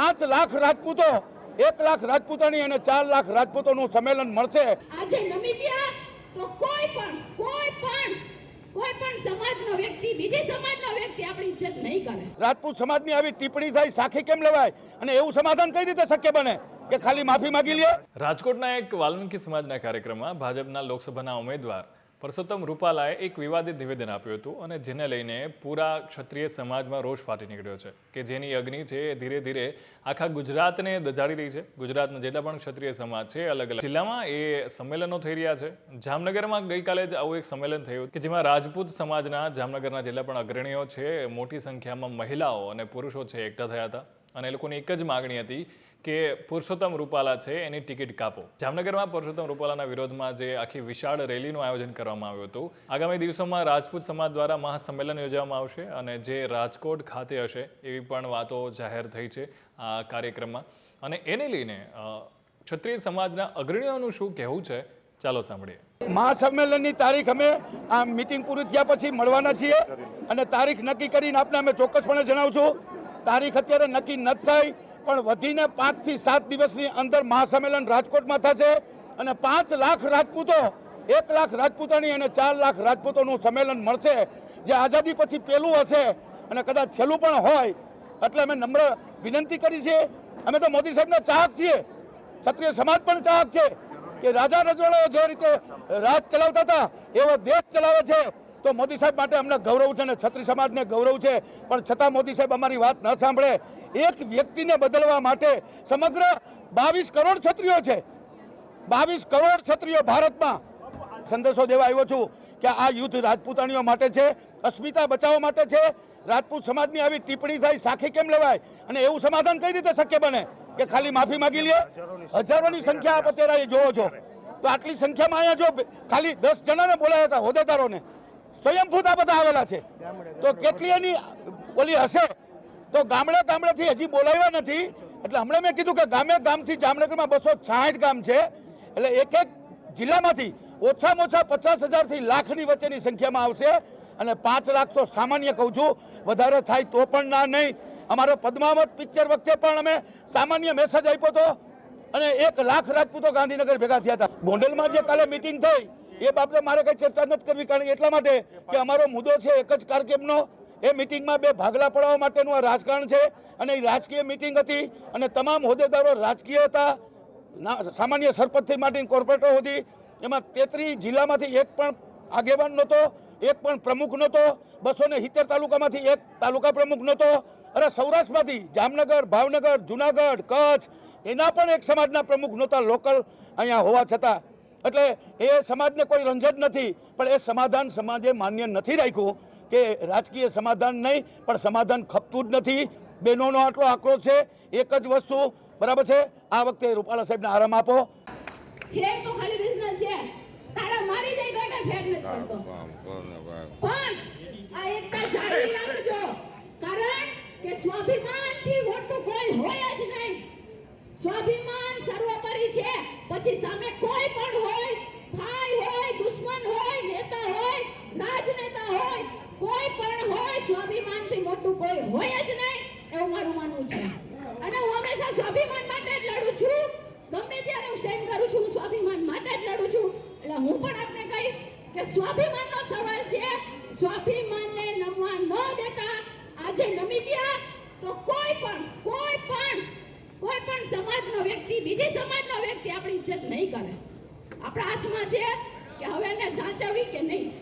લાખ રાજપૂતો એક લાખ રાજપૂતાણી અને ચાર લાખ રાજપૂતોનું સંમેલન મળશે. આજે નમીબિયા તો કોઈ પણ કોઈ પણ કોઈ પણ સમાજનો વ્યક્તિ બીજી સમાજનો વ્યક્તિ આપણી ઇજ્જત નહીં કરે. રાજપૂત સમાજની આવી ટિપ્પણી થાય સાખી કેમ લેવાય? અને એવું સમાધાન કઈ રીતે શક્ય બને? કે ખાલી માફી માંગી લે? રાજકોટના એક વાલ્મીકી સમાજના કાર્યક્રમમાં ભાજપના લોકસભાના ઉમેદવાર પરસોત્તમ રૂપાલાએ એક વિવાદિત નિવેદન આપ્યું હતું અને જેને લઈને પૂરા ક્ષત્રિય સમાજમાં રોષ ફાટી નીકળ્યો છે, કે જેની અગ્નિ છે એ ધીરે ધીરે આખા ગુજરાતને દજાડી રહી છે. ગુજરાતના જેટલા પણ ક્ષત્રિય સમાજ છે અલગ અલગ જિલ્લામાં એ સંમેલનો થઈ રહ્યા છે. જામનગરમાં ગઈકાલે જ આવું એક સંમેલન થયું કે જેમાં રાજપૂત સમાજના જામનગરના જેટલા પણ અગ્રણીઓ છે, મોટી સંખ્યામાં મહિલાઓ અને પુરુષો છે એકઠા થયા હતા. અને એ લોકોની એક જ માગણી હતી કે પુરુષોત્તમ રૂપાલા છે, એની ટિકિટ કાપો. જામનગરમાં પુરુષોત્તમ રૂપાલાના વિરોધમાં જે આખી વિશાળ રેલીનું આયોજન કરવામાં આવ્યું હતું, આગામી દિવસોમાં રાજપૂત સમાજ દ્વારા મહાસંમેલન યોજવામાં આવશે અને જે રાજકોટ ખાતે હશે, એવી પણ વાતો જાહેર થઈ છે આ કાર્યક્રમમાં. અને એને લઈને ક્ષત્રિય સમાજના અગ્રણીઓનું શું કહેવું છે, ચાલો સાંભળીએ. મહાસંમેલનની તારીખ અમે આ મિટિંગ પૂરી થયા પછી મળવાના છીએ અને તારીખ નક્કી કરીને આપને અમે ચોક્કસપણે જણાવશું. તારીખ અત્યારે નક્કી ન થઈ, પણ વધીને પાંચથી સાત દિવસની અંદર મહાસંમેલન રાજકોટમાં થશે અને પાંચ લાખ રાજપૂતો, એક લાખ રાજપૂતોની અને ચાર લાખ રાજપૂતોનું સંમેલન મળશે, જે આઝાદી પછી પહેલું હશે અને કદાચ છેલ્લું પણ હોય. એટલે અમે નમ્ર વિનંતી કરી છે. અમે તો મોદી સાહેબના ચાહક છીએ. ક્ષત્રિય સમાજ પણ ચાહક છે કે રાજા રજવાડાઓ જે રીતે રાજ ચલાવતા હતા, એવો દેશ ચલાવે છે. તો મોદી સાહેબ માટે અમને ગૌરવ છે અને છત્રી સમાજને ગૌરવ છે. પણ છતાં મોદી સાહેબ અમારી વાત ન સાંભળે. એક વ્યક્તિને બદલવા માટે સમગ્ર બાવીસ કરોડ છત્રીઓ છે. બાવીસ કરોડ છત્રીઓ ભારતમાં. સંદેશો દેવા આવ્યો છું કે આ યુદ્ધ રાજપૂતાણીઓ માટે છે, અસ્મિતા બચાવવા માટે છે. રાજપૂત સમાજની આવી ટિપ્પણી થાય, સાખી કેમ લેવાય? અને એવું સમાધાન કઈ રીતે શક્ય બને? કે ખાલી માફી માંગી લે? હજારોની સંખ્યા આપ અત્યારે જોવો છો. તો આટલી સંખ્યામાં અહીંયા જો ખાલી દસ જણાને બોલાયા હતા હોદ્દેદારોને સ્વયંભૂત આ બધા આવેલા છે. તો કેટલી એની ઓલી હશે? તો ગામડે ગામડેથી હજી બોલાવ્યા નથી. એટલે હમણાં મેં કીધું કે ગામે ગામથી જામનગરમાં બસો છાસઠ ગામ છે. એટલે એક એક જિલ્લામાંથી ઓછામાં ઓછા પચાસ હજારથી લાખની વચ્ચેની સંખ્યામાં આવશે. અને પાંચ લાખ તો સામાન્ય કહું છું. વધારે થાય તો પણ ના નહીં. અમારો પદ્માવત પિક્ચર વખતે પણ અમે સામાન્ય મેસેજ આપ્યો હતો. અને એક લાખ રાજપૂતો ગાંધીનગર ભેગા થયા હતા. ગોંડલમાં જે કાલે મિટિંગ થઈ એ બાબતે મારે કઈ ચર્ચા નથી કરવી, કારણ એટલા માટે કે અમારો મુદ્દો છે એક જ કારકેબનો એ મિટિંગમાં બે ભાગલા પડાવવા માટેનું આ રાજકારણ છે અને એ રાજકીય મિટિંગ હતી અને તમામ હોદ્દેદારો રાજકીય હતા. સામાન્ય સરપંચથી માંડીને કોર્પોરેટર હતી એમાં તેત્રીસ જિલ્લામાંથી એક પણ આગેવાન નહોતો, એક પણ પ્રમુખ નહોતો, બસો ને સિત્તેર તાલુકામાંથી એક તાલુકા પ્રમુખ નહોતો. અરે સૌરાષ્ટ્રમાંથી જામનગર, ભાવનગર, જુનાગઢ, કચ્છ, એના પણ એક સમાજના પ્રમુખ નહોતા, લોકલ અહીંયા હોવા છતાં. એટલે એ સમાજને કોઈ રંજન નથી પણ એ સમાધાન સમાજે માન્ય નથી રાખ્યું કે રાજકીય સમાધાન નહીં પણ સમાધાન ખપતું જ નથી. બહેનોનો આટલો આક્રોશ છે એક જ વસ્તુ બરાબર છે આ વખતે રૂપાલા સાહેબને આરામ આપો. છે તો ખાલી બિઝનેસ છે તાળા મારી દઈ તો ફેર નથી પડતો. પણ આ એકતા જાળવી રાખજો કારણ કે સ્વાભિમાનથી મોટું કોઈ હોય જ નહીં. સ્વાભિમાન સર્વોપરી છે. પછી સામે કોઈ પણ હોય, ભાઈ હોય, દુશ્મન હોય, નેતા હોય, રાજનેતા હોય, કોઈ પણ હોય, સ્વાભિમાનથી મોટું કોઈ હોય જ નહીં, એવું મારું માનવું છે. અને હું હંમેશા સ્વાભિમાન માટે જ લડું છું. ગમે ત્યારે હું સ્ટેન્ડ કરું છું, હું સ્વાભિમાન માટે જ લડું છું. એટલે હું પણ આપને કહીશ કે સ્વાભિમાનનો સવાલ છે, સ્વાભિમાનને નમવા ન દેતા. આજે નમી ગયા, તો કોઈ પણ કોઈ પણ કોઈ પણ સમાજનો વ્યક્તિ, બીજી સમાજનો વ્યક્તિ આપણી ઇજ્જત નહીં કરે. આપણા હાથમાં છે કે હવે એને સાચવવી કે નહીં.